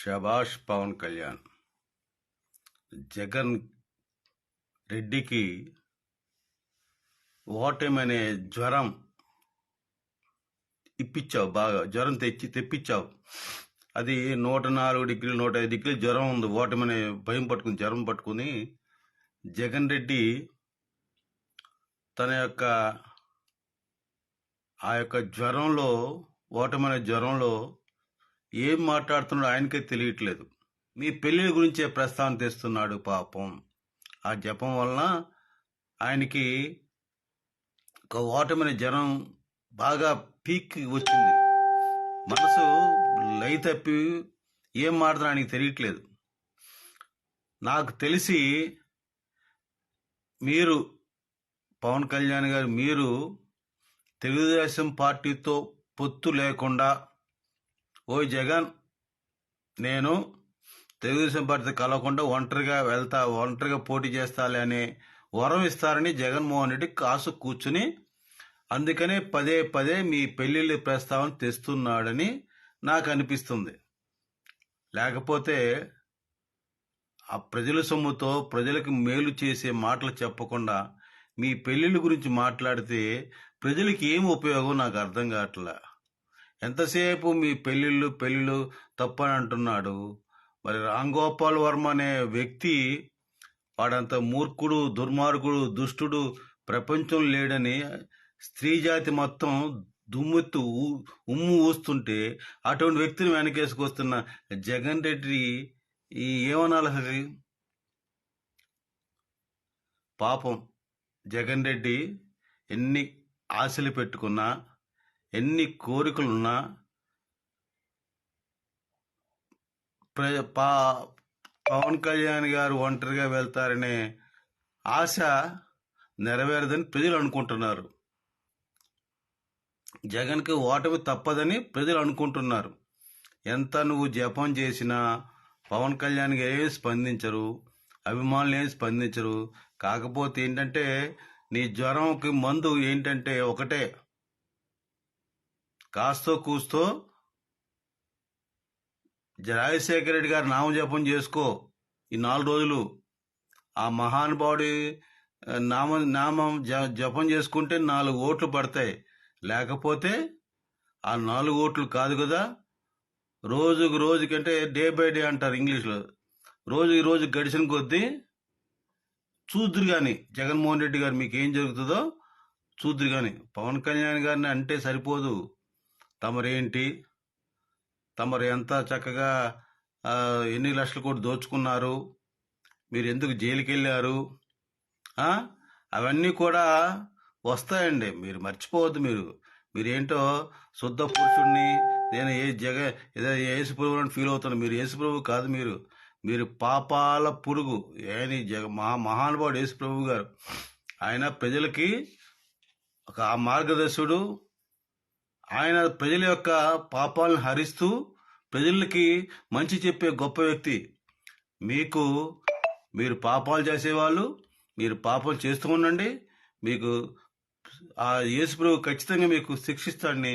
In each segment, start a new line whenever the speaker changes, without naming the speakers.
శభాష్ పవన్ కళ్యాణ్. జగన్ రెడ్డికి ఓటమనే జ్వరం ఇప్పించావు బాగా జ్వరం తెచ్చి తెప్పించావు అది నూట నాలుగు డిగ్రీలు నూట ఐదు డిగ్రీలు జ్వరం ఉంది. ఓటమనే భయం పట్టుకుని జ్వరం పట్టుకుని జగన్ రెడ్డి తన యొక్క ఆ యొక్క జ్వరంలో ఓటమనే జ్వరంలో ఏం మాట్లాడుతున్నాడో ఆయనకే తెలియట్లేదు. మీ పెళ్ళి గురించే ప్రస్తావన తెస్తున్నాడు పాపం. ఆ జపం వలన ఆయనకి ఒక ఓటమైన జనం బాగా పీక్ వచ్చింది. మనసు లై తప్పి ఏం మాట్లాడుతున్నా ఆయనకి తెలియట్లేదు. నాకు తెలిసి మీరు పవన్ కళ్యాణ్ గారు మీరు తెలుగుదేశం పార్టీతో పొత్తు లేకుండా ఓ జగన్ నేను తెలుగుదేశం పార్టీ కలవకుండా ఒంటరిగా వెళ్తా ఒంటరిగా పోటీ చేస్తాలే అని వరం ఇస్తారని జగన్మోహన్ రెడ్డి కాసు కూర్చుని అందుకనే పదే పదే మీ పెళ్ళిళ్ళ ప్రస్తావన తెస్తున్నాడని నాకు అనిపిస్తుంది. లేకపోతే ఆ ప్రజల సొమ్ముతో ప్రజలకు మేలు చేసే మాటలు చెప్పకుండా మీ పెళ్ళిళ్ళ గురించి మాట్లాడితే ప్రజలకి ఏం ఉపయోగం నాకు అర్థం కావట్లే? ఎంతసేపు మీ పెళ్ళిళ్ళు పెళ్ళిళ్ళు తప్పని అంటున్నాడు? మరి రామ్ గోపాల్ వర్మ అనే వ్యక్తి వాడంత మూర్ఖుడు దుర్మార్గుడు దుష్టుడు ప్రపంచం లేడని స్త్రీ జాతి మొత్తం దుమ్మెత్తు ఉమ్ము ఊస్తుంటే అటువంటి వ్యక్తిని వెనకేసుకొస్తున్న జగన్ రెడ్డి ఈ ఏమనాలి పాపం జగన్ రెడ్డి ఎన్ని ఆశలు పెట్టుకున్నా ఎన్ని కోరికలున్నా ప్ర- పా పవన్ కళ్యాణ్ గారు ఒంటరిగా వెళ్తారనే ఆశ నెరవేరదని ప్రజలు అనుకుంటున్నారు. జగన్కి ఓటమి తప్పదని ప్రజలు అనుకుంటున్నారు. ఎంత నువ్వు జపం చేసినా పవన్ కళ్యాణ్ ఏం స్పందించరు అభిమానులు ఏం స్పందించరు. కాకపోతే ఏంటంటే నీ జ్వరంకి మందు ఏంటంటే ఒకటే. కాస్తో కూస్తో రాజశేఖర రెడ్డి గారి నామజపం చేసుకో. ఈ నాలుగు రోజులు ఆ మహానుభావుడి నామ నామం జ- జపం చేసుకుంటే నాలుగు ఓట్లు పడతాయి. లేకపోతే ఆ నాలుగు ఓట్లు కాదు కదా. రోజుకు రోజుకంటే డే బై డే అంటారు ఇంగ్లీష్లో. రోజుకి రోజు గడిచిన కొద్దీ చూద్దురు కానీ జగన్మోహన్ రెడ్డి గారు మీకు ఏం జరుగుతుందో చూద్దురు కానీ పవన్ కళ్యాణ్ గారిని అంటే సరిపోదు. తమరేంటి? తమరు ఎంత చక్కగా ఎన్ని లక్షలు కూడా దోచుకున్నారు? మీరు ఎందుకు జైలుకి వెళ్ళారు అవన్నీ కూడా వస్తాయండి. మీరు మర్చిపోవద్దు మీరు. మీరేంటో శుద్ధ పురుషుడిని నేను ఏ జగ ఏదో యేసు ప్రభు అని ఫీల్ అవుతాను మీరు యేసు ప్రభు కాదు మీరు. మీరు పాపాల పురుగు. ఏని జగ మహా మహానుభావుడు యేసు ప్రభు గారు. ఆయన ప్రజలకి ఒక మార్గదర్శుడు ఆయన ప్రజల యొక్క పాపాలను హరిస్తూ ప్రజలకి మంచి చెప్పే గొప్ప వ్యక్తి. మీకు మీరు పాపాలు చేసేవాళ్ళు మీరు పాపం చేస్తూ ఉండండి. మీకు ఆ యేసుప్రభు ఖచ్చితంగా మీకు శిక్షిస్తాడని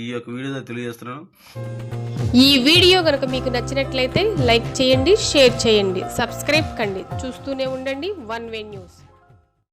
ఈ యొక్క వీడియో తెలియజేస్తున్నాను.
ఈ వీడియో కనుక మీకు నచ్చినట్లయితే లైక్ చేయండి షేర్ చేయండి సబ్స్క్రైబ్ కండి. చూస్తూనే ఉండండి వన్ వే న్యూస్.